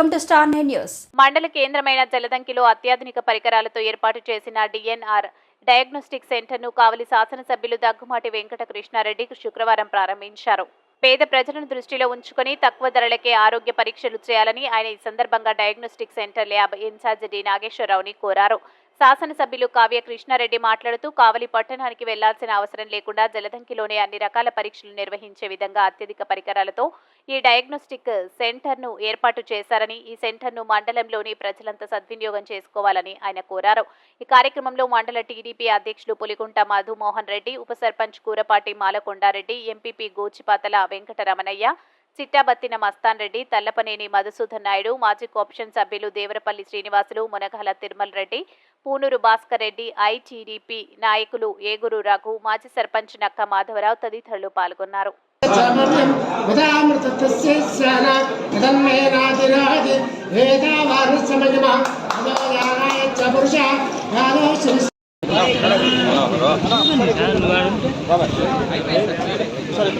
Welcome to star nine news. మండల కేంద్రమైన జలదంకిలో అత్యాధునిక పరికరాలతో ఏర్పాటు చేసిన డిఎన్ఆర్ డయాగ్నోస్టిక్ సెంటర్ను కావలి శాసనసభ్యులు దగ్గుమాటి వెంకట కృష్ణారెడ్డి శుక్రవారం ప్రారంభించారు. పేద ప్రజలను దృష్టిలో ఉంచుకుని తక్కువ ధరలకే ఆరోగ్య పరీక్షలు చేయాలని ఆయన ఈ సందర్భంగా diagnostic centre lab incharge D నాగేశ్వరరావుని కోరారు. శాసనసభ్యులు కావ్య కృష్ణారెడ్డి మాట్లాడుతూ కావలి పట్టణానికి వెళ్ళాల్సిన అవసరం లేకుండా జలదంకిలోనే అన్ని రకాల పరీక్షలు నిర్వహించే విధంగా అత్యధిక పరికరాలతో ఈ డయాగ్నోస్టిక్ సెంటర్ను ఏర్పాటు చేశారని ఈ సెంటర్ను మండలంలోని ప్రజలంతా సద్వినియోగం చేసుకోవాలని ఆయన కోరారు. ఈ కార్యక్రమంలో మండల టీడీపీ అధ్యక్షులు పులిగుంట మధుమోహన్ రెడ్డి ఉప సర్పంచ్ కూరపాటి మాలకొండారెడ్డి ఎంపీపీ గోచిపాతల వెంకటరమణయ్య చిట్టాబత్తిన మస్తాన్ రెడ్డి తల్లపనేని మధుసూదన్ నాయుడు మాజీ కోఆప్షన్ సభ్యులు దేవరపల్లి శ్రీనివాసులు మునగాల తిరుమల రెడ్డి పూనూరు భాస్కర్ రెడ్డి ఐటీడీపీ నాయకులు ఏగురు రఘు మాజీ సర్పంచ్ నక్క మాధవరావు తదితరులు పాల్గొన్నారు. సరే